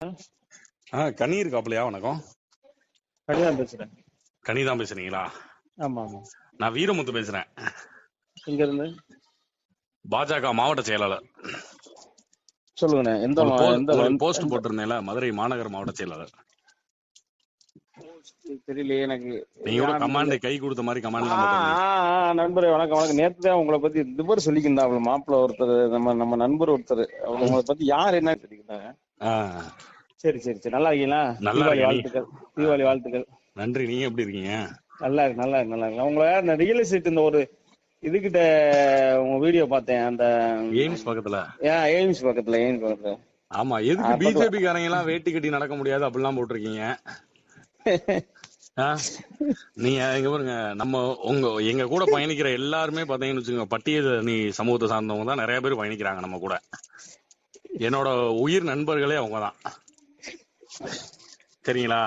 ஆ கனி இருக்காப்லையா வணக்கம். கனிதான் பேசுறேன். கனி தான் பேசுறீங்களா? ஆமா ஆமா. நான் வீரமுத்து பேசுறேன். இங்க இருந்து பாஜக மாவட்ட செயலாளர். சொல்லுங்கண்ணே எந்த போஸ்ட் போட்டிருந்தேன்ல மதுரை மாநகர மாவட்ட செயலாளர். தெரியலையே எனக்கு. நீங்க கூட கமாண்ட் கை கொடுத்த மாதிரி கமாண்ட் தான் நண்பரே வணக்கம் வணக்கம். நேத்து தான் உங்களை பத்தி இந்த பேர் சொல்லிக்கிருந்தாப்ல மாப்பிள்ள ஒருத்தர் நம்ம நம்ம நண்பர் ஒருத்தர். அவர் உங்களை பத்தி யார் என்ன சொல்லிக்கிட்டாங்க ஆ, சரி சரி சரி. நல்லா இருக்கீங்களா? நல்லா. வாழ்த்துக்கள். தீபாவளி வாழ்த்துக்கள். நன்றி நீங்க எப்படி இருக்கீங்க? நல்லா இருக்கு நல்லா இருக்கு நல்லா இருக்கு. உங்களை இந்த ரியல் எஸ்டேட் இந்த ஒரு இதுகிட்ட உங்க வீடியோ பார்த்தேன். அந்த எய்ம்ஸ் பக்கத்துல. ஏன் எய்ம்ஸ் பக்கத்துல எய்ம்ஸ் பக்கத்துல. ஆமா எதுக்கு பிஜேபி காரங்க எல்லாம் வேட்டி கட்டி நடக்க முடியாது? அப்படிலாம் போட்டிருக்கீங்க? நீங்க இங்க பாருங்க. நம்ம உங்க எங்க கூட பயணிக்கிற எல்லாருமே பாத்தீங்கன்னு வச்சுக்கோங்க பட்டியல் நீ சமூகத்தை சார்ந்தவங்க தான் நிறைய பேர் பயணிக்கிறாங்க நம்ம கூட. என்னோட உயிர் நண்பர்களே அவங்க தான் சரிங்களா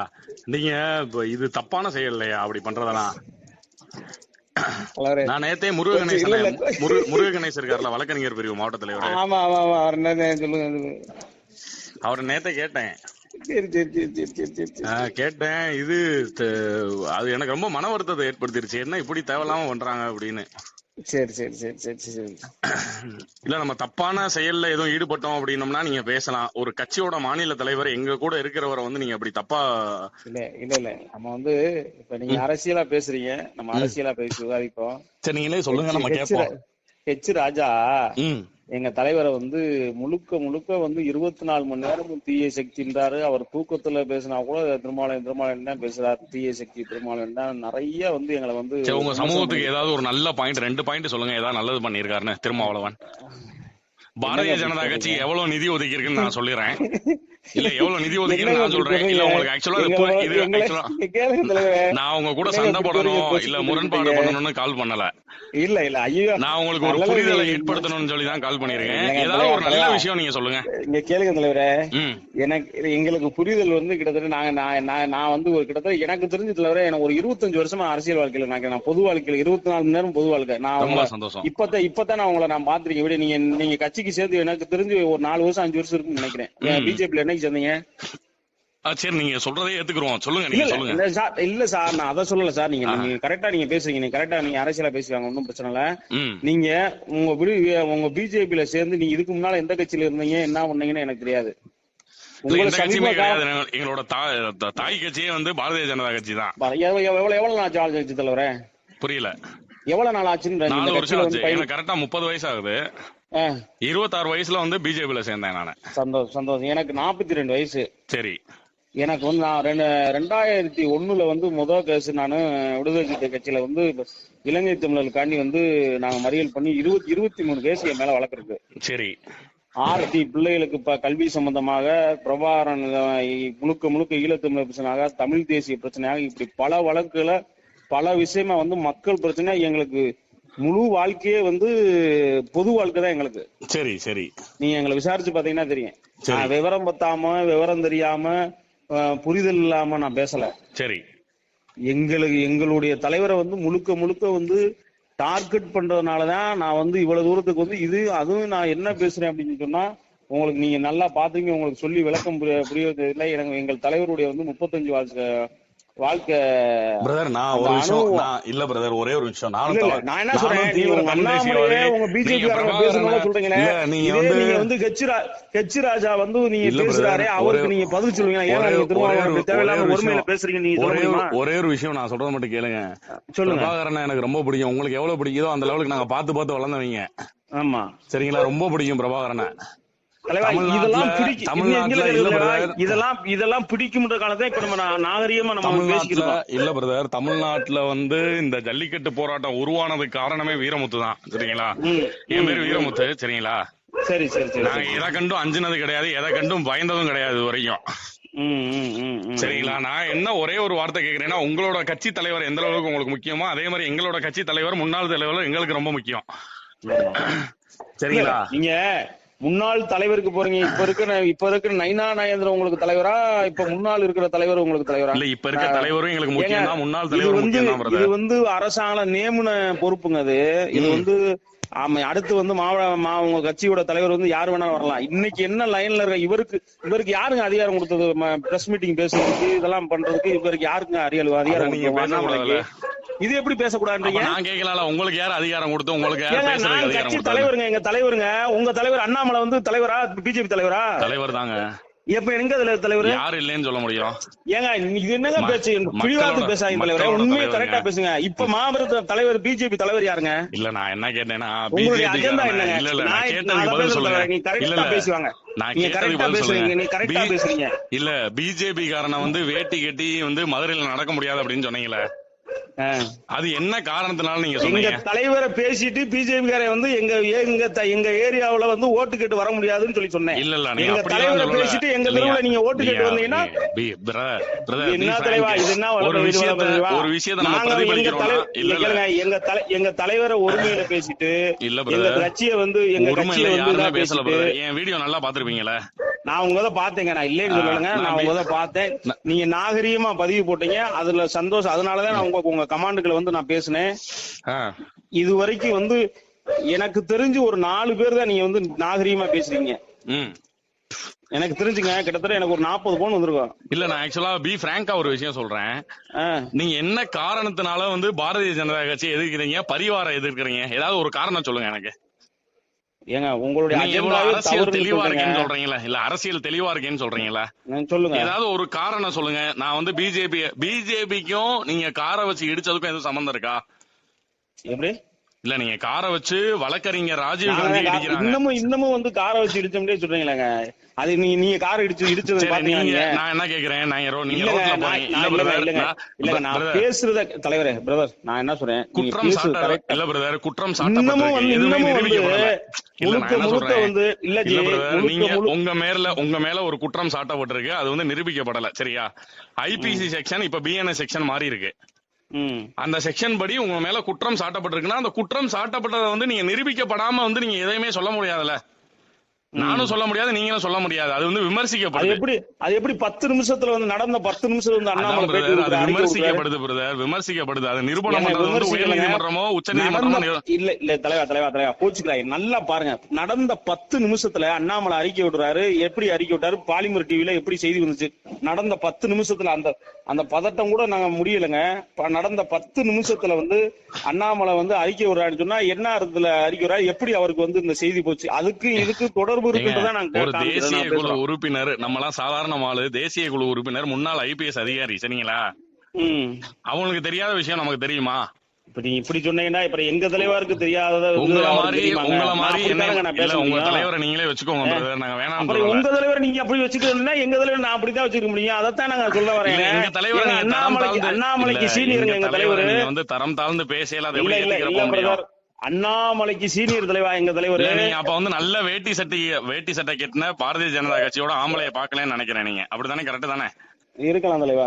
நீங்க இது தப்பான செயல் இல்லையா? அப்படி பண்றதெல்லாம். நான் நேத்தே முருக கணேசன் முருக கணேசன் இருக்காருல்ல வழக்கறிஞர் பிரிவு மாவட்ட தலைவர் ஆமா ஆமா ஆமா. அவர் சொல்லுங்க. அவர் நேத்தே கேட்டேன். கேட்டேன். இது அது எனக்கு ரொம்ப மன வருத்தத்தை ஏற்படுத்திருச்சு. என்ன இப்படி தேவையில்லாம பண்றாங்க அப்படின்னு. சரி சரி சரி சரி சரி. இல்ல நம்ம தப்பான செயல்ல எதுவும் ஈடுபட்டோம் அப்படின்னம்னா நீங்க பேசலாம். ஒரு கட்சியோட மாநில தலைவர் எங்க கூட இருக்கிறவரை வந்து நீங்க அப்படி தப்பா இல்ல இல்ல இல்ல. நம்ம வந்து இப்ப நீங்க அரசியலா பேசுறீங்க. நம்ம அரசியலா பேசி விவாதிப்போம். சரி நீங்களே சொல்லுங்க நம்ம கேட்போம். ஹெச் ராஜா எங்க தலைவரை வந்து முழுக்க முழுக்க வந்து இருபத்தி நாலு மணி நேரமும் தீய சக்தின்றாரு அவர் தூக்கத்துல பேசினா கூட திருமாவளவன் திருமாவளவன் தான் பேசுறாரு. தீய சக்தி திருமாவளவன் தான். நிறைய வந்து எங்களை வந்து உங்க சமூகத்துக்கு ஏதாவது ஒரு நல்ல பாயிண்ட் ரெண்டு பாயிண்ட் சொல்லுங்க. ஏதாவது நல்லது பண்ணிருக்காருன்னு திருமாவளவன். பாரதிய ஜனதா கட்சி எவ்வளவு நிதி ஒதுக்கி இருக்குன்னு நான் சொல்லிடுறேன் இல்ல எவ்வளவு நிதி ஒதுக்கி நான் சொல்றேன். இல்ல? உங்களுக்கு ஆக்சுவலா இது ஆக்சுவலா. நான் உங்க கூட சண்டை போடணும்? இல்ல முரண்பாடு. பண்ணணும்னு கால் பண்ணல. இல்ல இல்ல ஐயோ நான் உங்களுக்கு ஒரு புரிதலை ஏற்படுத்தணும்னு சொல்லி தான் கால் பண்ணிருக்கேன் ஏதாவது ஒரு நல்ல. விஷயம் நீங்க சொல்லுங்க. இங்க கேளுங்க தலைவரே. எனக்கு எங்களுக்கு புரிதல் வந்து கிட்டத்தட்ட நாங்க நான் நான் நான் வந்து ஒரு கிட்டத்தட்ட எனக்கு தெரிஞ்ச தலைவரே எனக்கு ஒரு இருபத்தஞ்சு வருஷமா அரசியல் வாழ்க்கையில நான் பொது வாழ்க்கையில இருபத்தி நாலு மணி நேரம் பொது வாழ்க்கை. நான் ரொம்ப சந்தோஷம். இப்பதான் இப்பதான் நான் உங்களை நான் பாத்திருக்கேன் விட நீங்க நீங்க கட்சிக்கு சேர்த்து எனக்கு தெரிஞ்சு ஒரு நாலு வருஷம் அஞ்சு வருஷம் இருக்குன்னு நினைக்கிறேன். ம். பிஜேபில என்னைக்கு சேர்ந்தீங்க? சரி நீங்க சொல்றதே ஏத்துக்குறோம். சொல்லுங்க நீங்க சொல்லுங்க. இல்ல சார் இல்ல சார் நான் அதை சொல்லல சார். நீங்க. நீங்க கரெக்டா நீங்க பேசுறீங்க. நீங்க கரெக்டா நீங்க அரசியலா பேசுவாங்க ஒன்றும் பிரச்சனை இல்ல. நீங்க உங்க விடு உங்க பிஜேபில சேர்ந்து நீங்க இதுக்கு முன்னால எந்த கட்சியில இருந்தீங்க என்ன பண்ணீங்கன்னு எனக்கு தெரியாது. எங்களோட தாய் கட்சியே வந்து பாரதிய ஜனதா கட்சி தான். எவ்வளவு எவ்வளவு நாள் ஆச்சு ஆட்சி தலைவரே? புரியல. எவ்வளவு நாள் ஆச்சுன்னு கரெக்டா முப்பது வயசு ஆகுது. இருபத்தாறு வயசுல வந்து பிஜேபியில சேர்ந்தேன் நானு. சந்தோஷம் சந்தோஷம் எனக்கு நாற்பத்தி ரெண்டு வயசு. சரி. எனக்கு வந்து நான் ரெண்டு ரெண்டாயிரத்தி ஒண்ணுல வந்து முதல் கேஸ் நான் விடுதலை கட்சியில வந்து இலங்கை தமிழர்களுக்காண்டி வந்து நாங்க மறியல் பண்ணி இருபத்தி இருபத்தி மூணு கேஸ் என் மேல வழக்கு சரி. ஆர்டி பிள்ளைகளுக்கு இப்ப கல்வி சம்பந்தமாக பிரபாகரன் முழுக்க முழுக்க ஈழத்தமிழர் பிரச்சனையாக தமிழ் தேசிய பிரச்சனையாக இப்படி பல வழக்குகளை பல விஷயமா வந்து மக்கள் பிரச்சனை எங்களுக்கு முழு வாழ்க்கையே வந்து பொது வாழ்க்கை தான் எங்களுக்கு. சரி சரி. நீங்க எங்களை விசாரிச்சு பாத்தீங்கன்னா தெரியும். விவரம் பத்தாம விவரம் தெரியாம புரிதல் இல்லாம நான் பேசல. சரி. எங்களுக்கு எங்களுடைய தலைவரை வந்து முழுக்க முழுக்க வந்து டார்கெட் பண்றதுனாலதான் நான் வந்து இவ்வளவு தூரத்துக்கு வந்து இது அதுவும் நான் என்ன பேசுறேன் அப்படின்னு சொன்னா உங்களுக்கு நீங்க நல்லா பாத்தீங்க உங்களுக்கு சொல்லி விளக்கம் புரிய புரியறது இல்லை. எனக்கு எங்கள் தலைவருடைய வந்து முப்பத்தஞ்சு வாழ்க்கை பிரதர் நான் ஒரு விஷயம். நான் இல்ல பிரதர் ஒரே ஒரு விஷயம். இல்ல, நானும் நான் என்ன சொல்றேன்? உங்க பிஜேபி இல்ல, நீங்க வந்து நீங்க வந்து கட்சி ரா- கட்சி ராஜா வந்து நீங்க பேசுறாரே அவருக்கு நீங்க பதில் சொல்லுவீங்க ஏன் ஒரே- நீங்க திரும்ப தேவையில்லாம ஒரே ஒரு ஒருமையில விஷயம். பேசுறீங்க நீங்க ஒரே ஒரு- ஒரே விஷயம் நான் சொல்றத மட்டும் கேளுங்க. சொல்லுங்க. பிரபாகரன் எனக்கு ரொம்ப பிடிக்கும். உங்களுக்கு எவ்வளவு பிடிக்குதோ அந்த லெவலுக்கு நாங்க பார்த்து பார்த்து வளர்ந்தவங்க. ஆமா. சரிங்களா? ரொம்ப பிடிக்கும் பிரபாகரனை. இதெல்லாம். இதெல்லாம் பிடிக்கும்ன்ற காலத்தை இப்ப நம்ம நாகரிகமா நம்ம பேசிக்கிறோம் இல்ல பிரதர் தமிழ்நாட்டுல வந்து இந்த ஜல்லிக்கட்டு போராட்டம் உருவானதுக்கு காரணமே வீரமுத்து தான். சரிங்களா? என் பேரு வீரமுத்து சரிங்களா? சரி சரி சரி நாங்க எதை கண்டும் அஞ்சுனது கிடையாது எதை கண்டும் பயந்ததும் கிடையாது வரைக்கும். சரிங்களா? நான் என்ன ஒரே ஒரு வார்த்தை கேக்குறேன்னா உங்களோட கட்சி தலைவர் எந்த அளவுக்கு உங்களுக்கு முக்கியமோ அதே மாதிரி எங்களோட கட்சி தலைவர் முன்னாள் தலைவர் எங்களுக்கு ரொம்ப முக்கியம். சரிங்களா? நீங்க முன்னாள் தலைவருக்கு போறீங்க இப்ப இருக்கிற இப்ப இருக்கிற நைனா நாயந்திரன் உங்களுக்கு தலைவரா? இப்ப முன்னாள் இருக்கிற தலைவர் உங்களுக்கு தலைவரா? இல்ல இப்ப இருக்க தலைவரும் எங்களுக்கு முக்கியம் முன்னாள் தலைவர் வந்து இது வந்து அரசாங்கம் நியமன பொறுப்புங்க அது. இது வந்து ஆமா அடுத்து வந்து மாவட்ட உங்க கட்சியோட தலைவர் வந்து யார் வேணாலும் வரலாம். இன்னைக்கு என்ன லைன்ல இருக்க இவருக்கு இவருக்கு யாருங்க அதிகாரம் கொடுத்தது? பிரஸ் மீட்டிங் பேசுறதுக்கு இதெல்லாம் பண்றதுக்கு இவருக்கு யாருங்க அதிகாரம் அதிகாரம் இது எப்படி பேசக்கூடாதுன்றீங்க? நான் கேட்கல உங்களுக்கு யார் அதிகாரம் கொடுத்து உங்களுக்கு யார் அதிகாரம் கட்சி தலைவருங்க எங்க தலைவருங்க. உங்க தலைவர் அண்ணாமலை வந்து தலைவரா? பிஜேபி தலைவரா? தலைவர் தாங்க எப்ப எங்க இதுல தலைவர்? யாரு இல்லைன்னு சொல்ல முடியும். ஏங்க இது என்னங்க பேச்சு? பிடிவாதம் பேசாதீங்க தலைவரே. உண்மையை. கரெக்டா பேசுங்க. இப்ப மாபெரும் தலைவர் பிஜேபி தலைவர் யாருங்க? இல்ல நான் என்ன கேட்டேன்னா உங்களுடைய அஜெண்டா என்னங்க? இல்ல இல்ல நான் கேட்டதுக்கு பதில் சொல்லுங்க. இல்ல கரெக்டா பேசுவாங்க. நீங்க கரெக்டா பேசுறீங்க. கரெக்டா பி- பேசுறீங்க. இல்ல பிஜேபி காரனை வந்து வேட்டி கட்டி வந்து மதுரையில நடக்க முடியாது அப்படின்னு சொன்னீங்களே. அது என்ன காரணத்தினால நீங்க எங்க தலைவரை பேசிட்டு பிஜேபி காரை வந்து எங்க எங்க எங்க ஏரியாவுல வந்து ஓட்டு கேட்டு வர முடியாதுன்னு சொல்லி சொன்னேன் இல்ல இல்ல நீங்க தலைவரை. பேசிட்டு எங்க? தெருவுல நீங்க ஓட்டு கேட்டு வந்தீங்கன்னா என்ன தலைவா. இது என்ன ஒரு விஷயத்த வளர்ப்பு, ஒரு விஷயத்த நம்ம தலைவர் இல்ல எங்க தலை எங்க தலைவரை ஒருமையில பேசிட்டு இல்ல எங்க. கட்சியை வந்து எங்க கட்சியை வந்து பேசல. என் வீடியோ நல்லா பாத்திருப்பீங்களே நான் உங்க இதை பார்த்தேங்க. நான் இல்லைன்னு சொல்லலைங்க. நான் உங்க இதை பார்த்தேன். நீங்க நாகரீகமா பதிவு போட்டீங்க. அதுல சந்தோஷம். அதனாலதான் நான் உங்க உங்க கமாண்டுகளை வந்து நான் பேசினேன். இது வரைக்கும் வந்து எனக்கு தெரிஞ்சு ஒரு நாலு பேர் தான் நீங்க வந்து நாகரீகமா பேசுறீங்க. எனக்கு தெரிஞ்சுங்க. கிட்டத்தட்ட எனக்கு ஒரு நாற்பது பவுன் வந்திருக்கும். இல்ல நான் ஆக்சுவலா பி பிராங்கா ஒரு விஷயம் சொல்றேன். நீங்க என்ன காரணத்தினால வந்து பாரதிய ஜனதா கட்சி எதிர்க்கிறீங்க? பரிவார எதிர்க்கிறீங்க? ஏதாவது ஒரு காரணம் சொல்லுங்க எனக்கு. ஏங்க உங்களுடைய அரசியல் தெளிவா இருக்கேன்னு சொல்றீங்க சொல்றீங்களா? இல்ல அரசியல் தெளிவா இருக்கேன்னு சொல்றீங்களா? சொல்லுங்க. ஏதாவது ஒரு காரணம் சொல்லுங்க. நான் வந்து பிஜேபி பிஜேபிக்கும் நீங்க காரை வச்சு இடிச்சதுக்கும் எதுவும் சம்பந்தம் இருக்கா? எப்படி? இல்ல நீங்க காரை வச்சு வழக்கறிஞர் ராஜீவ் காந்தி இன்னமும் இன்னமும் வந்து காரை வச்சு இடிச்சோம்னே சொல்றீங்களேங்க. அது நீங்க நீங்க கார் இடிச்சு இடிச்சது பாத்தீங்க நான் என்ன கேக்குறேன்? நான் ரோ- நீங்க ரோட்ல போறீங்க. இல்ல பிரதர் இல்லங்க நான் பேசுறத தலைவரே பிரதர் நான் என்ன சொல்றேன்? குற்றம் சாட்ட இல்ல பிரதர் குற்றம் இன்னமும் வந்து எதுவுமே இன்னமும் வந்து இல்ல முழுக்க முழுக்க வந்து இல்ல ஜி இல்ல நீங்க உங்க மேல உங்க மேல ஒரு குற்றம் சாட்டப்பட்டிருக்கு. அது வந்து நிரூபிக்கப்படல. சரியா? ஐபிசி செக்ஷன் இப்ப பிஎன்எஸ் செக்ஷன் மாறி இருக்கு. அந்த செக்ஷன் படி உங்க மேல குற்றம் சாட்டப்பட்டிருக்குன்னா அந்த குற்றம் சாட்டப்பட்டதை வந்து நீங்க நிரூபிக்கப்படாம வந்து நீங்க எதையுமே சொல்ல முடியாதுல்ல. நானும் சொல்ல முடியாது நீங்களும் சொல்ல முடியாது. அது வந்து விமர்சிக்கப்படுது. எப்படி அது எப்படி பத்து நிமிஷத்துல வந்து நடந்த பத்து நிமிஷத்துல வந்து அண்ணாமலை. விமர்சிக்கப்படுது பிரதர் விமர்சிக்கப்படுது. அது நிரூபணம் பண்றது வந்து உயர் விமர்சிக்கலைங்க. நீதிமன்றமோ உச்ச நீதிமன்றமோ நடந்த இல்ல இல்ல தலைவா தலைவா தலைவா கோச்சுக்கிறாய். நல்லா பாருங்க. நடந்த பத்து நிமிஷத்துல அண்ணாமலை அறிக்கை விடுறாரு. எப்படி அறிக்கை விட்டாரு? பாலிமர் டிவில எப்படி செய்தி வந்துச்சு? நடந்த பத்து நிமிஷத்துல அந்த அந்த பதட்டம் கூட நாங்க முடியலைங்க. நடந்த பத்து நிமிஷத்துல வந்து அண்ணாமலை வந்து அறிக்கை விடுறாருன்னு சொன்னா என்ன அர்த்தத்துல அறிக்கை விடுறாரு? எப்படி அவருக்கு வந்து இந்த செய்தி போச்சு? அதுக்கு இதுக்கு தொடர்பு காமிக்கிறோம், தேசிய குழு. உறுப்பினர் நம்மலாம் சாதாரண ஆளு தேசிய குழு உறுப்பினர் முன்னாள் ஐபிஎஸ் அதிகாரி சரிங்களா? அவங்களுக்கு தெரியாத விஷயம் நமக்கு தெரியுமா? இப்ப நீங்க இப்படி சொன்னீங்கன்னா இப்ப எங்க தலைவருக்கு தெரியாதத வந்து உங்கள மாதிரி? உங்கள மாதிரி இல்ல உங்க. தலைவரை நீங்களே வச்சுக்கோங்க. நாங்க அப்புறம் உங்க தலைவர் நீங்க அப்படி வச்சுக்கிறதுனா எங்க தலைவர் நான் அப்படித்தான் வச்சுக்க முடியும். அதைத்தான் நாங்க சொல்ல வரேன் எங்க தலைவர் அண்ணாமலைக்கு தாழ்ந்து- அண்ணாமலைக்கு எங்க தலைவரை வந்து தரம் தாழ்ந்து பேசல இல்ல அண்ணாமலைக்கு சீனியர் தலைவா எங்க தலைவர்? அப்ப வந்து நல்ல வேட்டி சட்டை வேட்டி சட்டை கட்டின பாரதிய ஜனதா கட்சியோட ஆம்பளைய பாக்கலன்னு நினைக்கிறேன் நீங்க. அப்படித்தானே? கரெக்ட் தானே? இருக்கலாம் தலைவா.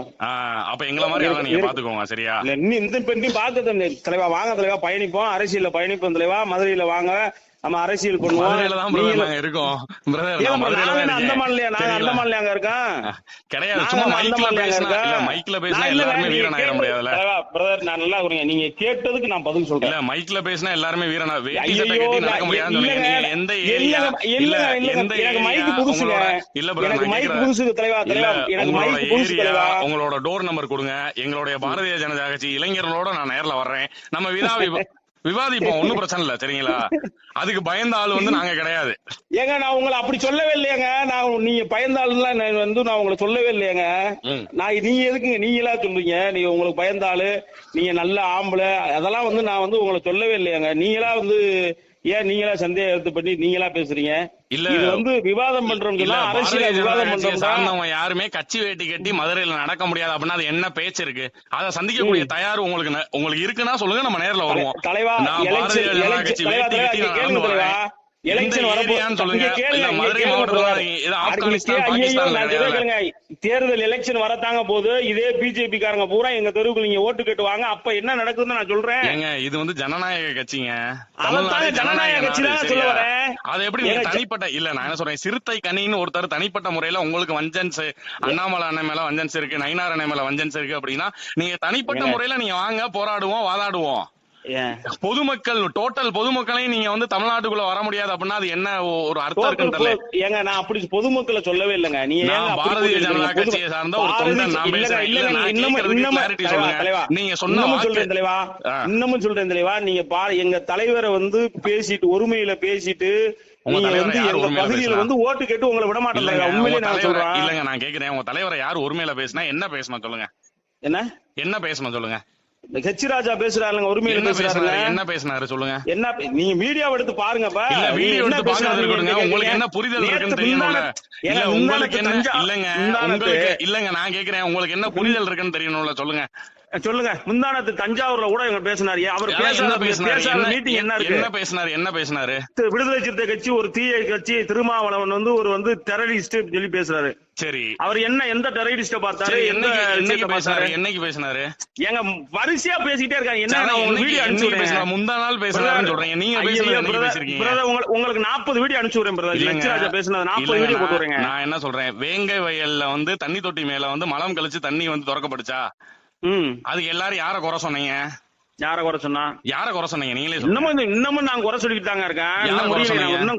அப்ப எங்களை மாதிரி நீங்க பாத்துக்கோங்க சரியா? இல்ல இந்த பெண்ணி பார்க்க தலைவா. வாங்க தலைவா. பயணிப்போம். அரசியல்ல பயணிப்போம் தலைவா. மதுரையில வாங்க. நம்ம அரசியல் பண்ணுவோம் இருக்கோம் அந்த. மாநிலையா நாங்க அந்த. மாநிலம் இருக்கோம் கிடையாது சும்மா மைக்ல பேசினா? இல்ல மைக்ல எல்லாருமே வீரன் ஆயிட நான் நல்லா இருக்கிறீங்க. நீங்க கேட்டதுக்கு நான் பதில் சொல்றேன் இல்ல மைக்ல பேசினா எல்லாருமே வீரனா வேட்டி சட்டை கட்டி நடக்க முடியாதுன்னு எந்த ஏரியா இல்ல எந்த எனக்கு மைக் புதுசுங்க. இல்ல பிரதர் எனக்கு மைக் புதுசு தலைவா, இல்ல தலைவா, எனக்கு உங்களோட மைக் புதுசு ஏரியா தலைவா. உங்களோட டோர் நம்பர் கொடுங்க எங்களுடைய பாரதிய ஜனதா கட்சி இளைஞர்களோட நான் நேர்ல வர்றேன் நம்ம விதா விவா- விவாதிப்போம் ஒண்ணும் பிரச்சனை இல்ல சரிங்களா அதுக்கு பயந்த ஆள் வந்து நாங்க கிடையாது. ஏங்க நான் உங்களை அப்படி சொல்லவே இல்லையேங்க. நான் நீங்க பயந்தாளுலாம் நான் வந்து நான் உங்களை சொல்லவே இல்லையேங்க. நான் நீங்க எதுக்குங்க நீங்களா சொல்றீங்க? நீங்க உங்களுக்கு பயந்தாளு நீங்க நல்ல ஆம்பளை அதெல்லாம் வந்து நான் வந்து உங்களை சொல்லவே இல்லையாங்க. நீங்களா வந்து ஏன் நீங்களா சந்தேகத்தை பண்ணி நீங்களா பேசுறீங்க? இல்ல. இது வந்து விவாதம் பண்றோம் அரசியல் விவாதம் யாருமே கட்சி வேட்டி கட்டி மதுரையில நடக்க முடியாது அப்படின்னா அது என்ன பேச்சு இருக்கு? அதை சந்திக்கக்கூடிய தயார் உங்களுக்கு உங்களுக்கு இருக்குன்னா சொல்லுங்க நம்ம நேர்ல வருவோம். தலைவா தேர்தல் எலெக்ஷன் வரத்தாங்க போது இதே பிஜேபி காரங்க பூரா எங்க தெருவுக்கு நீங்க ஓட்டு கேட்டு வாங்க அப்ப என்ன நடக்குதுன்னு நான் சொல்றேன். இது வந்து ஜனநாயக கட்சிங்க. ஜனநாயக கட்சி தான் சொல்ல? வரேன். அதை எப்படி தனிப்பட்ட இல்ல நான் என்ன சொல்றேன் சிறுத்தை கனின்னு ஒருத்தர் தனிப்பட்ட முறையில உங்களுக்கு வஞ்சன்ஸ் அண்ணாமலை அண்ணன் மேல வஞ்சன்ஸ் இருக்கு நயினார் அண்ணன் மேல வஞ்சன்ஸ் இருக்கு அப்படின்னா நீங்க தனிப்பட்ட. முறையில நீங்க வாங்க போராடுவோம் வாதாடுவோம். பொதுமக்கள் டோட்டல் பொதுமக்களையும் நீங்க வந்து தமிழ்நாட்டுக்குள்ள வர முடியாது அப்படின்னா அது என்ன ஒரு அர்த்தம் po- ஏங்க நான் அப்படி பொதுமக்களை சொல்லவே இல்லைங்க. நீ பாரதிய? ஜனதா கட்சியை சார்ந்த ஒரு தொண்டன் நான் பேசுறேன். நீங்க சொன்ன சொல்றேன் தலைவா. இன்னமும் சொல்றேன் தலைவா. நீங்க எங்க தலைவரை வந்து பேசிட்டு ஒருமையில பேசிட்டு நீங்க வந்து எங்க பகுதியில? வந்து ஓட்டு கேட்டு உங்களை விட மாட்டேன். உண்மையிலேயே நான் சொல்றேன். இல்லைங்க நான் கேக்குறேன் உங்க தலைவரை யார் உரிமையில பேசினா என்ன பேசணும் சொல்லுங்க. என்ன? என்ன பேசணும் சொல்லுங்க? ஹெச் ராஜா பேசுறாருங்க உரிமையில என்ன பேசுறாருங்க என்ன பேசினாரு சொல்லுங்க. என்ன நீங்க வீடியோ எடுத்து பாருங்கப்பா இல்ல வீடியோ எடுத்து பாக்குறது கேக்குறீங்க. உங்களுக்கு என்ன புரிதல் இருக்குன்னு தெரியணும்ல இல்ல உங்களுக்கு என்ன இல்லங்க உங்களுக்கு இல்லங்க நான் கேக்குறேன். உங்களுக்கு என்ன புரிதல் இருக்குன்னு தெரியணும்ல சொல்லுங்க. சொல்லுங்க. முந்தானத்து தஞ்சாவூர்ல கூட இவங்க பேசினாரு. அவர் பேசினாரு? மீட்டிங் என்ன இருக்கு? என்ன பேசினாரு? என்ன பேசினாரு? விடுதலை சிறுத்தை கட்சி ஒரு தீய கட்சி திருமாவளவன் வந்து ஒரு வந்து டெரரிஸ்ட் சொல்லி பேசுறாரு. சரி. அவர் என்ன எந்த டெரரிஸ்ட பார்த்தாரு? எந்த பேசினாரு? என்னைக்கு பேசினாரு? ஏங்க வரிசையா பேசிட்டே இருக்காங்க. என்ன என்னைக்கு- வீடியோ அனுப்பிச்சு? முந்தா நாள் பேசினாருன்னு சொல்றீங்க. நீங்க பிரதர் உங்களுக்கு நாற்பது வீடியோ அனுப்பிச்சு விடுறேன் பிரதர். இல்லைங்க. எச் ராஜா பேசுனது நாற்பது வீடியோ போட்டு நான் என்ன சொல்றேன்? வேங்கை வயல்ல வந்து தண்ணி தொட்டி மேல வந்து மலம் கழிச்சு தண்ணி வந்து திறக்கப்படுச்சா அதுக்கு எல்லாரும் யார குறை சொன்னீங்க? யார குறை சொன்னா? யார குறை சொன்னீங்க? நீங்களே இன்னமும் இன்னமும் நான் குறை சொல்லிட்டு தாங்க இருக்கேன். இன்னும்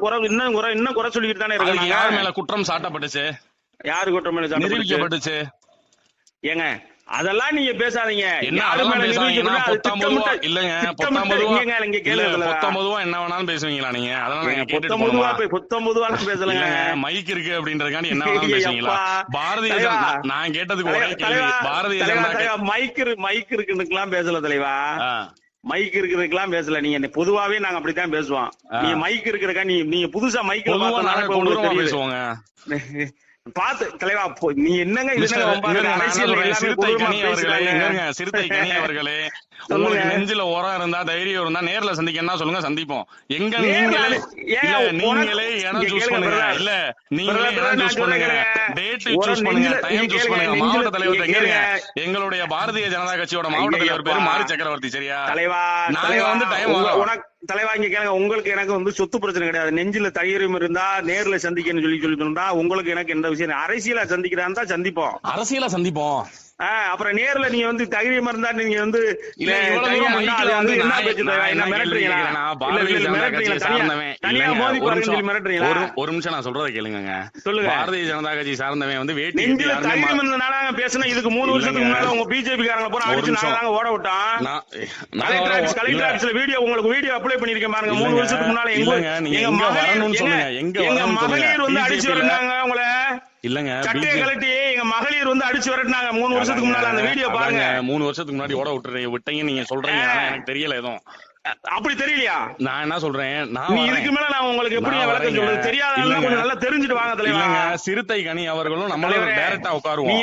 குறை? இன்னும் குறை இன்னும் குறை சொல்லிட்டு தானே இருக்கேன் யார். மேல குற்றம் சாட்டப்பட்டுச்சு? யாரு குற்றம் மேல சாட்டப்பட்டுச்சு? ஏங்க அதெல்லாம் நீங்க பேசாதீங்க. இல்லங்க திட்டமிட்ட- பொத்தாம் பொதுவா இங்க கேளுங்க, இங்க இல்ல, கேளுங்க பொத்தாம் பொதுவா என்ன வேணாலும் பேசுவீங்களா நீங்க? அதெல்லாம் நாங்க கேட்டுட்டு பொத்தம் போகணுமா பொதுவா போய் பொத்தம் பொதுவான பேசலங்க. மைக் இருக்கு அப்படின்றதுக்காண்டி என்ன வேணாலும் பேசுவீங்களா. பாரதிய நான் கேட்டதுக்கு ஒரே கேள்வி. பாரதிய மைக் மைக் இருக்குன்னுக்கெல்லாம் பேசல தலைவா. மைக் இருக்கிறதுக்கெல்லாம் பேசல. நீங்க பொதுவாவே நாங்க அப்படித்தான் பேசுவோம். நீங்க மைக் இருக்கிறக்கா நீங்க புதுசா தெரியுது. பேசுவோங்க. பாத்து தலைவா நீ என்னங்க அரசியல் சிறுத்தை கனி அவர்களே, சிறுத்தை கனி அவர்களே, உங்களுக்கு நெஞ்சில உரம் இருந்தா தைரியம் இருந்தா நேர்ல சந்திக்கணும்னா சொல்லுங்க சந்திப்போம். எங்க நீங்களே நீங்களே இடம் சூஸ் பண்ணுங்க. இல்ல நீங்களே இடம் சூஸ் பண்ணுங்க. டேட் சூஸ் பண்ணுங்க டைம் சூஸ் பண்ணுங்க. மாவட்ட தலைவர் கேளுங்க. எங்களுடைய பாரதிய ஜனதா கட்சியோட மாவட்ட தலைவர் பேரு. மாரி சக்கரவர்த்தி சரியா? தலைவா நாங்க வந்து டைம். உனக்கு தலைவா இங்க கேளுங்க. உங்களுக்கு எனக்கு வந்து சொத்து பிரச்சனை கிடையாது. நெஞ்சில தைரியம் இருந்தா நேர்ல சந்திக்கணும்னு சொல்லி சொல்லி சொன்னா உங்களுக்கு எனக்கு எந்த விஷயம். அரசியலா சந்திக்கிறான்னு தான் சந்திப்போம். அரசியலா சந்திப்போம். அப்புறம் நேர்ல நீங்க வந்து தைரியமா இருந்தா நீங்க வந்து ஒரு நிமிஷம். நான் சொல்றதை கேளுங்க. சொல்லுங்க. பாரதிய ஜனதா கட்சி சார்ந்தவன் வந்து வேட்டி தைரியம் இருந்தனால பேசுனா இதுக்கு மூணு வருஷத்துக்கு. முன்னால உங்க பிஜேபி காரங்க ஒரு அடிச்சு. நாங்க ஓட விட்டோம். நான் கலெக்டர் ஆபீஸ்ல வீடியோ உங்களுக்கு வீடியோ அப்ளை பண்ணிருக்கேன் பாருங்க. மூணு. வருஷத்துக்கு முன்னால எங்க எங்க மகளிர் வந்து அடிச்சு வரட்டாங்க உங்களை? இல்லங்க சட்டையை கழட்டி எங்க மகளிர் வந்து அடிச்சு வரட்டினாங்க. மூணு வருஷத்துக்கு முன்னால அந்த வீடியோ பாருங்க. மூணு வருஷத்துக்கு முன்னாடி ஓட விட்டுறீங்க விட்டீங்க நீங்க சொல்றீங்க. எனக்கு தெரியல எதுவும். அப்படி தெரியலையா? நான் என்ன சொல்றேன் நான். இதுக்கு மேல நான் உங்களுக்கு எப்படி விளக்கம். சொல்றது? தெரியாத. கொஞ்சம் நல்லா தெரிஞ்சுட்டு வாங்க தலைவா. இல்லங்க சிறுத்தை கனி அவர்களும் தலைவரே, டைரக்டா உட்காருவோம்.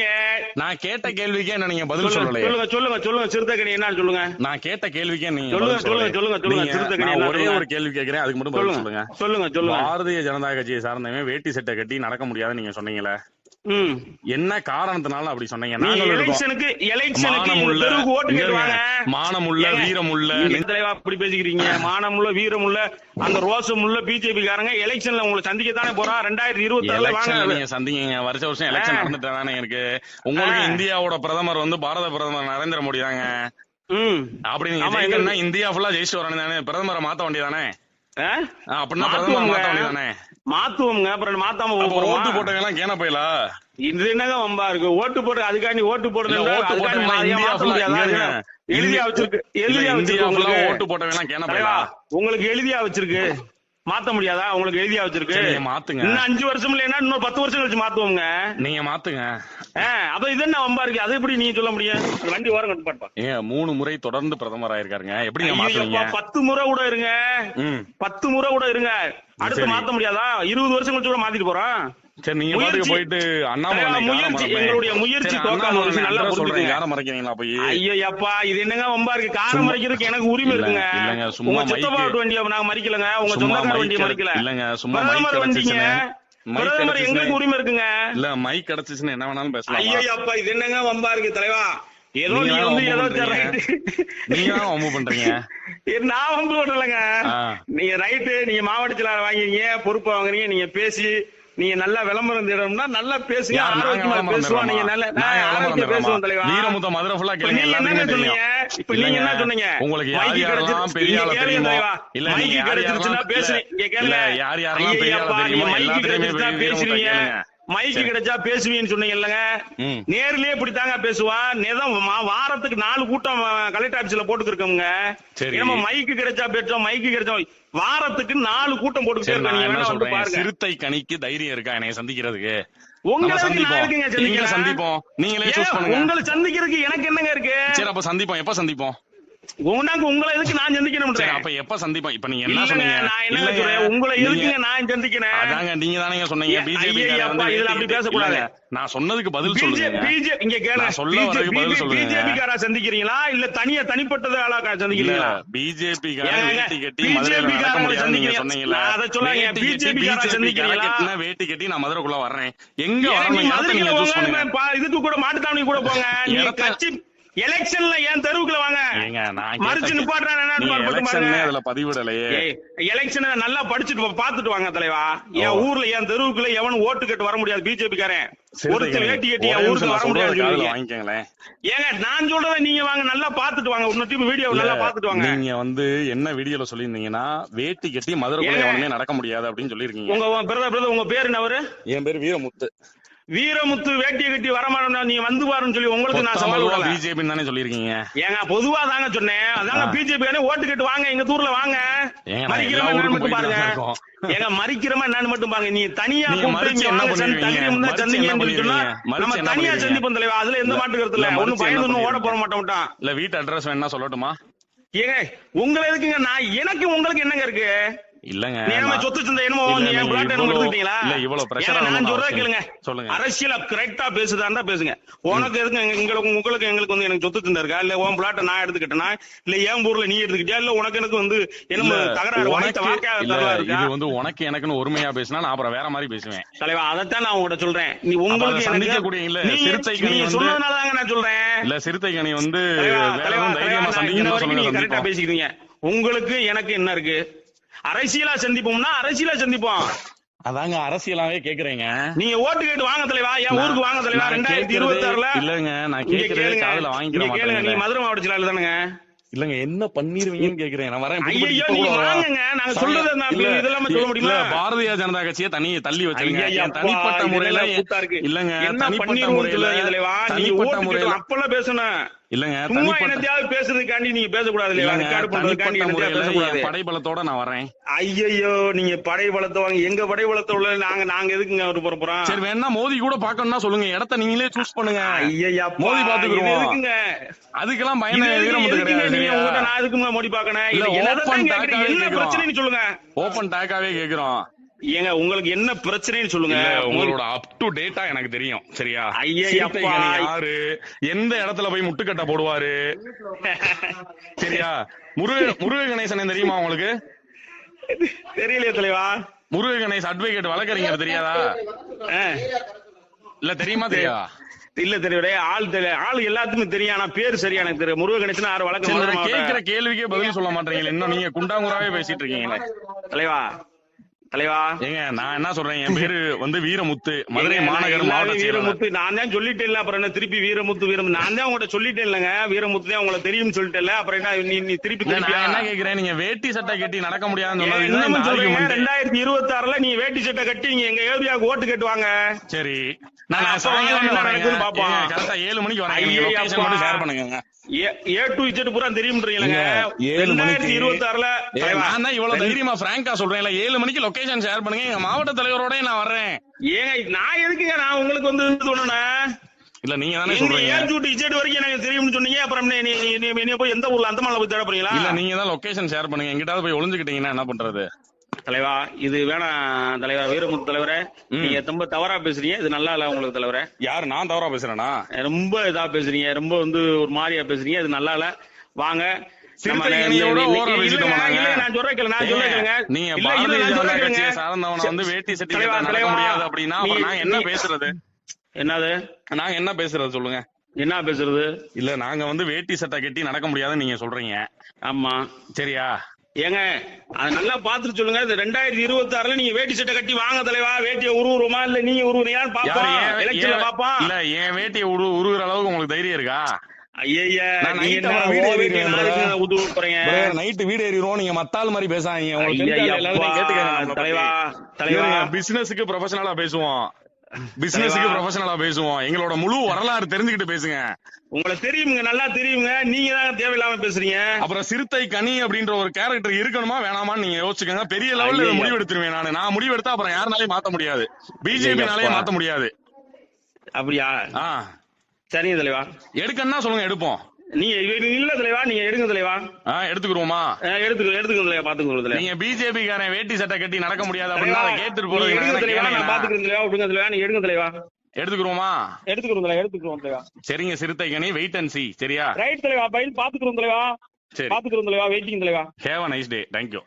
நான் கேட்ட கேள்விக்கே என்ன நீங்க பதில் சொல்லுங்க சொல்லலையே சொல்லுங்க சொல்லுங்க சொல்லுங்க சிறுத்தைக்கணி என்னன்னு சொல்லுங்க நான் கேட்ட கேள்விக்கே நீங்க சொல்லுங்க, சொல்லுங்க. சொல்லுங்க, சொல்லுங்க. நீங்க- சிறுத்தை கனி நான் என்ன ஒரே? ஒரு கேள்வி கேக்குறேன் அதுக்கு மட்டும் பதில் சொல்லுங்க சொல்லுங்க சொல்லுங்க பாரதிய ஜனதா கட்சியை சார்ந்தவன் வேட்டி சட்டை கட்டி நடக்க முடியாதுன்னு நீங்க சொன்னீங்களே என்ன காரணத்தினால அப்படி சொன்னீங்க. எலெக்ஷனுக்கு எலெக்ஷனுக்கு ஓட்டு கேட்டுவாங்க. மானமுள்ள வீரமுள்ள. தலைவா அப்படி பேசிக்கிறீங்க? மானமுள்ள வீரமுள்ள அந்த ரோசமுள்ள பிஜேபி காரங்க எலெக்ஷன்ல உங்களை சந்திக்கத்தானே போறா? ரெண்டாயிரத்தி இருபத்தி எலெக்ஷன்ல வாங்க. நீங்க சந்திங்க வருஷ வருஷம் எலெக்ஷன். நடந்துட்டு தானே இருக்கு. உங்களுக்கு. இந்தியாவோட பிரதமர் வந்து பாரத பிரதமர் நரேந்திர மோடி தாங்க. அப்படி நீங்க இந்தியா ஃபுல்லா ஜெயிச்சு வரணும் தானே. பிரதமரை மாத்த வேண்டியதானே ஆ? ஆ, அப்படின்னா பிரதமரை மாத்த மாத்துவோங்க. வேண்டியதானே மாத்துவோங்க அப்புறம் மாத்தாம? ஓட்டு போட்டவங்க எல்லாம் கேன போயிலா? இது என்னங்க வம்பா இருக்கு? ஓட்டு போட்டு அதுக்காண்டி ஓட்டு இருங்க. எழுதியா வச்சிருக்கு. எழுதியா வச்சிருக்கு ஓட்டு போட்டவங்க எல்லாம் கேன போயிலா? உங்களுக்கு எழுதியா வச்சிருக்கு. மாத்த முடியாதா? உங்களுக்கு எழுதியா வச்சிருக்கு. மாத்துங்க. இன்னும் அஞ்சு வருஷம் இல்லைன்னா இன்னும் பத்து வருஷம் கழிச்சு மாத்துவோங்க நீங்க மாத்துங்க. அப்ப இது என்ன வம்பா இருக்கு? அது எப்படி நீங்க சொல்ல முடியும்? வண்டி ஓரம் கட்டு பாட்டுப்பா ஏங்க மூணு முறை தொடர்ந்து பிரதமர் ஆயிருக்காருங்க அப்பா, பத்து முறை கூட இருங்க. பத்து முறை கூட இருங்க. அடுத்து. மாத்த முடியாதா? இருபது வருஷம் கழிச்சு கூட மாத்திட்டு போறோம் சரி நீங்க பாட்டுக்கு போயிட்டு அண்ணாமலை முயற்சி? எங்களுடைய முயற்சி விஷயம் நல்லா புரிஞ்சுக்கங்க. யாரை மறைக்கிறீங்களா போய் ஐயோ அப்பா இது என்னங்க வம்பா இருக்கு? காரம் மறைக்கிறதுக்கு எனக்கு உரிமை இருக்குங்க இல்லங்க, சும்மா சித்தப்பா வண்டியை நாங்க மறிக்கலங்க. உங்க சொந்தக்கார வண்டியை மறிக்கல. இல்லங்க, சும்மா மைக் வண்டிங்க. பிரதமர் எங்களுக்கு உரிமை இருக்குங்க. இல்ல மைக் கிடைச்சிச்சுன்னு என்ன வேணாலும் பேசலாம்? ஐயோ அப்பா இது என்னங்க வம்பா இருக்கு? தலைவா ஏதோ நீங்க நீ வந்து ஏதோ. நீங்க வம்பு பண்றீங்க நான் வம்பு பண்ணலங்க. நீங்க ரைட்டு நீங்க மாவட்ட செயலாளர் வாங்குறீங்க பொறுப்பு வாங்குறீங்க நீங்க பேசி நீங்க நல்லா விளம்பரம் தேடணும்னா நல்லா பேசுங்க ஆரோக்கியமா பேசுவோம் நீங்க? நல்ல ஆரோக்கியம்? பேசுவோம் தலைவா வீரமுத்த மதுரை இப்ப கேளுங்க, என்ன சொன்னீங்க. இப்ப நீங்க என்ன சொன்னீங்க உங்களுக்கு யார் யாரெல்லாம் பெரிய ஆளா தெரியுமோ? இல்ல, நீங்க யார் யாரெல்லாம் பேசுறீங்க. கேளுங்க. யார் யாரெல்லாம் பெரிய ஆளா தெரியுமோ, நீங்க மைக்கு மைக்கு. கிடைச்சா பேசுவீங்கன்னு சொன்னீங்கல்லங்க. ம். நேர்லயே இப்படித்தாங்க பேசுவா? நேதான் மா- வாரத்துக்கு நாலு கூட்டம் கலெக்டர் ஆபீஸ்ல போட்டுருக்கோங்க சரி. நம்ம மைக்கு கிடைச்சா பேசோம் மைக்கு கிடைச்சோம். வாரத்துக்கு நாலு கூட்டம் பாருங்க. சிறுத்தை கணிக்கு தைரியம் இருக்கா என்னைய சந்திக்கிறதுக்கு? நான் சந்திப்போம். சந்திக்கிறேன். சந்திப்போம். நீங்களே சூஸ் பண்ணுங்க. உங்களை சந்திக்கிறதுக்கு எனக்கு என்னங்க இருக்கு? சரி அப்ப சந்திப்போம். எப்ப சந்திப்போம்? உனக்கு உங்களை எதுக்கு நான் சந்திக்கணும் அப்ப எப்ப சந்திப்போம்? இப்ப நீங்க என்ன சொன்னீங்க? நான் என்ன சொல்றேன்? உங்களை எதுக்குங்க நீங்க- நான் சந்திக்கிறேன்? அதாங்க நீங்க தானே சொன்னீங்க. பிஜேபி இதுல அப்படி பேசக்கூடாது. நான் சொன்னதுக்கு பதில் சொல்லுங்க. பிஜே இங்க நான் சொல்ல வரதுக்கு பதில் சொல்லுங்க. பிஜேபி காரா சந்திக்கிறீங்களா? இல்ல தனியா தனிப்பட்டது ஆளா சந்திக்கிறீங்களா? பிஜேபி ஏங்க, வேட்டி கட்டி முடியாதுன்னு நீங்க சந்திக்கிறீங்க. சொன்னீங்கல்ல. நான் அதை BJP காரங்க BJP சந்திக்கிறீங்களா? கட்டின வேட்டி கட்டி நான் மதுரைக்குள்ள வர்றேன். எங்க வரணும்? மதுரைக்குள்ள நீங்க இதுக்கு கூட மாட்டுத்தாவணி கூட போங்க. நீ இடத்த- கட்சி எலெக்ஷன்ல என் தெருவுக்குள்ள வாங்க. மறிச்சு கேட்ட- நிப்பாட்டுறா என்ன நீங்க பாருங்க. எலெக்ஷனே அதுல பதிவிடலையே. எலெக்ஷன் நல்லா படிச்சுட்டு பாத்துட்டு வாங்க தலைவா. என் ஊர்ல என் தெருவுக்குள்ள எவன் ஓட்டு கட்டு வர முடியாது பிஜேபி காரன். ஒருத்தர். வேட்டி கட்டி என் ஊருக்கு வர முடியாது ஏங்க நான் சொல்றதை நீங்க வாங்க நல்லா பாத்துட்டு வாங்க. இன்னொரு டீம் வீடியோ நல்லா பாத்துட்டு வாங்க. நீங்க வந்து என்ன வீடியோல சொல்லியிருந்தீங்கன்னா வேட்டி கட்டி மதுரைக்குள்ள? எவனுமே நடக்க முடியாது அப்படின்னு சொல்லியிருக்கீங்க. உங்க பிரதர் பிரதர் உங்க பேர் என்ன அவரு? என் பேர் வீரமுத்து. வீரமுத்து வேட்டியை கட்டி வரமாட்டா நீங்க வந்து பாருன்னு சொல்லி உங்களுக்கு நான் சவால் விடல. பிஜேபி தானே சொல்லியிருக்கீங்க? ஏங்க பொதுவா தாங்க சொன்னேன். அதாங்க. பிஜேபி ஓட்டு கேட்டு வாங்க எங்க ஊர்ல வாங்க. மறிக்கிறமா மட்டும் பாருங்க. ஏங்க மறிக்கிறமா என்னன்னு மட்டும் பாருங்க. நீ தனியா நம்ம தனியா? சந்திப்போம் தலைவா. அதுல எந்த மாட்டு கருத்து இல்ல. என்ன பயந்து ஒண்ணும் ஓட? போட மாட்டோம்ட்டான் இல்ல வீட்டு அட்ரஸ் வேணா சொல்லட்டுமா? ஏங்க உங்களை எதுக்குங்க நான் எனக்கு உங்களுக்கு என்னங்க இருக்கு? இல்லங்க நான்- சொத்து சந்தை என்னமோ இல்ல, நீங்க பிளாட் என்னமோ எடுத்துக்கிட்டீங்களா? இல்ல, இவ்வளவு ஏங்க, நான் சொல்றத கேளுங்க. இல்லை. சொல்லுங்க. அரசியல கரெக்டா பேசுதா இருந்தா பேசுங்க. உனக்கு எதுக்கு எங்க- எங்களுக்கு உங்களுக்கு எங்களுக்கு வந்து எனக்கு சொத்து சந்தை இருக்கா? இல்ல உன் பிளாட்ட நான் எடுத்துக்கிட்டேனா? இல்ல என் ஊர்ல நீ எடுத்துக்கிட்டியா? இல்ல உனக்கு எனக்கு வந்து என்ன இல்ல, தகராறு வாய்த்த உனக்கு- வாக்கா இல்ல, இது வந்து உனக்கு எனக்குன்னு ஒருமையா பேசினா நான் அப்புறம் வேற மாதிரி பேசுவேன். தலைவா அதைத்தான் நான் உங்கள்ட்ட சொல்றேன். நீ உங்களுக்கு சந்திக்கக்கூடிய இல்ல, எனக்கு நீங்க சிறுத்தை வந்து- சொன்னதுனாலதாங்க நான் சொல்றேன். இல்ல சிறுத்தை கனி வந்து வேற தைரியமா வரைக்கும் சொல்லுங்க கரெக்டா பேசிக்கிறீங்க உங்களுக்கு எனக்கு என்ன இருக்கு? அரசியலா சந்திப்போம்னா அரசியலா சந்திப்போம். அதாங்க அரசியலாவே கேக்குறீங்க. நீங்க ஓட்டு கேட்டு வாங்க தலைவா என் ஊருக்கு வாங்க தலைவா ரெண்டாயிரத்தி இருபத்தி ஆறுல இல்லங்க நான் கேக்குறதே கேளுங்க. காதுல வாங்கிக்கிற இங்க கேளுங்க நீங்க மதுரை மாவட்ட செயலாளர் தானுங்க. இல்லங்க என்ன பண்ணிருவீங்கன்னு கேக்குறேன் நான் வரேன் இப்ப நீங்க. வாங்குங்க. நாங்க சொல்றதை இதெல்லாம சொல்ல முடியுமா? பாரதிய ஜனதா கட்சியை தனி தள்ளி வச்சிருங்க. தனிப்பட்ட முறையில? இல்லங்க என்ன முறையில சொல்லுங்க தலைவா? நீங்க ஓட்டு அப்பெல்லாம் பேசணும் இல்லங்க என்னத்தையாவது பேசுறதுக்காண்டி நீங்க பேசக்கூடாது இல்லையா ரெக்கார்டு பண்றதுக்காண்டி பேசக்கூடாது. படைபலத்தோட நான் வரேன் ஐயையோ நீங்க படை பலத்தை வாங்க. எங்க படை பலத்தை உள்ள நாங்க நாங்க எதுக்குங்க ஒரு போற போறோம்? சரி வேணா மோதி கூட பாக்கணும்னா சொல்லுங்க. இடத்த நீங்களே சூஸ் பண்ணுங்க. ஐயையப்பா, மோதி இது பாத்துக்கிடுவோம் எதுக்குங்க அதுக்கெல்லாம் பயணம் நான் எதுக்குங்க மோடி பாக்கணும் என்ன. பிரச்சனைன்னு சொல்லுங்க. ஓபன் டாக்காவே கேக்குறோம். ஏங்க உங்களுக்கு என்ன பிரச்சனைன்னு சொல்லுங்க. உங்களோட அப் டு டேட்டா எனக்கு தெரியும் சரியா? யாரு? எந்த இடத்துல போய் முட்டுக்கட்டை போடுவாரு? சரியா? முருக முருக கணேசன் தெரியுமா உங்களுக்கு? தெரியலையே தலைவா. முருக கணேஷ் அட்வொகேட் வழக்கறிஞர் தெரியாதா. இல்ல தெரியுமா தெரியா? இல்ல தெரியல ஆள் தெரிய ஆள் எல்லாத்துக்குமே தெரியும் ஆனா பேர் சரியா எனக்கு தெரியும் முருக கணேசன் ஆறு வழக்கு சரி, மதுரை நான் கேக்குற மாவட்ட கேள்விக்கே பதில் சொல்ல மாட்டீங்களே இன்னும் நீங்க குண்டாங்குறாவே பேசிட்டு இருக்கீங்களே. தலைவா. தலைவா. ஏங்க நான் என்ன சொல்றேன்? என் பேரு வந்து வீரமுத்து மதுரை மாநகர் மாவட்ட வீரமுத்து நான் தான் சொல்லிட்டேன் அப்புறம் என்ன திருப்பி வீரமுத்து வீரம்? நான் தான் உங்கள்ட்ட சொல்லிட்டேன் இல்லங்க வீரமுத்து தான் உங்களுக்கு தெரியும்னு சொல்லிட்டேன்ல அப்புறம் என்ன நீ நீ திருப்பி நான் என்ன கேக்குறேன்? நீங்க வேட்டி சட்டை கட்டி நடக்க முடியாதுன்னு சொன்னது. ரெண்டாயிரத்தி இருபத்தி ஆறுல நீ வேட்டி சட்டை கட்டி நீங்க எங்க ஏரியாவுக்கு ஓட்டு கேட்டுவாங்க. சரி. நான் சாயங்காலம் நடக்குதுன்னு பாப்போம். கரெக்டா ஏழு மணிக்கு நீங்க ஐயே, லொகேஷன். மட்டும் ஷேர் பண்ணுங்க. ஏ டு இஜெட் பூரா தெரியும்ன்றீங்களங்க. ஏங்க, ஏழு மணிக்கு- இருபத்தி ஆறுல நான் தான் இவ்வளவு தைரியமா பிராங்கா ஏழு மணிக்கு லொகேஷன் ஷேர் பண்ணுங்க. எங்க மாவட்ட தலைவரோட நான் வர்றேன். ஏங்க நான் எதுக்குங்க நான் உங்களுக்கு வந்து பண்ணணும் இல்ல நீங்க தானே சொல்றீங்க. ஏன் டு இஜெட் வரைக்கும் எனக்கு தெரியும்னு சொன்னீங்க. அப்புறம் நீ போய் எந்த ஊர்ல அந்த போறீங்களா தேட போறீங்களா? இல்ல நீங்க தான் லொகேஷன் ஷேர் பண்ணுங்க. எங்கிட்டாவது போய் ஒளிஞ்சுக்கிட்டீங்கன்னா என்ன பண்றது? தலைவா இது வேணாம் தலைவா வீரமுத்து தலைவரே. நீங்க ரொம்ப தவறா பேசுறீங்க இது நல்லா இல்ல உங்களுக்கு தலைவரே. யாரு நான் தவறா பேசுறேனா? ரொம்ப இதா பேசுறீங்க ரொம்ப வந்து ஒரு மாதிரியா பேசுறீங்க இது நல்லா இல்ல. வாங்க. என்ன பேசுறது? என்னது? நாங்க என்ன பேசுறது சொல்லுங்க. என்ன பேசுறது? இல்ல நாங்க வந்து வேட்டி சட்டை கட்டி நடக்க முடியாதுன்னு நீங்க சொல்றீங்க. ஆமா. சரியா? ஏங்க அது நல்லா பாத்துட்டு சொல்லுங்க. இந்த ரெண்டாயிரத்தி இருபத்தி ஆறுல நீங்க வேட்டி சட்டை கட்டி வாங்க தலைவா வேட்டியை உருவுறோமா இல்ல நீங்க உருவுறீங்கன்னு யாரு பாப்போம் எலெக்ஷன்ல பாப்போம் இல்ல என் வேட்டியை உரு உருகுற அளவுக்கு உங்களுக்கு தைரியம் இருக்கா? ஐயா நைட்டு வீடு ஏறிடுவோம். நீங்க மத்தாள் மாதிரி பேசாதீங்க. உங்களுக்கு தலைவா. தலைவா. பிசினஸுக்கு ப்ரொஃபஷனலா பேசுவோம். பிசினஸுக்கு. ப்ரொஃபஷனலா பேசுவோம். எங்களோட முழு வரலாறு தெரிஞ்சுக்கிட்டு பேசுங்க. உங்களை தெரியுமுங்க நல்லா தெரியுங்க நீங்க தான் தேவையில்லாம பேசுறீங்க. அப்புறம் சிறுத்தை கனி அப்படின்ற ஒரு கேரக்டர் இருக்கணுமா வேணாமான்னு நீங்க யோசிச்சுக்கோங்க. பெரிய லெவல்ல. முடிவு எடுத்துருவேன் நானு. நான் முடிவு எடுத்தா அப்புறம் யாருனாலையும் மாத்த முடியாது. பிஜேபினாலே ஐயப்பா. மாத்த முடியாது. அப்படியா? ஆ. சரிங்க தலைவா. எடுக்கணும்னா சொல்லுங்க எடுப்போம். நீங்க இல்ல தலைவா நீங்க எடுங்க தலைவா எடுத்துக்கிறோமா எடுத்துக்க எடுத்துக்க தலைவா பாத்துக்கோங்க தலைவா நீங்க பிஜேபி காரன் வேட்டி சட்டை கட்டி நடக்க முடியாது அப்படின்னா அதை கேட்டுட்டு நீங்க எடுங்க தலைவா நான் பாத்துக்கிறேன் தலைவா விடுங்க தலைவா நீங்க எடுங்க தலைவா எடுத்துக்கிறோமா எடுத்துக்கிறோம் தலைவா எடுத்துக்கிறோம் தலைவா சரிங்க சிறுத்தை கனி வெயிட் அண்ட் சி சரியா? ரைட் தலைவா பயில் பாத்துக்கிறோம் தலைவா சரி. பாத்துக்கிறோம் தலைவா வெயிட்டிங் தலைவா have a nice day thank you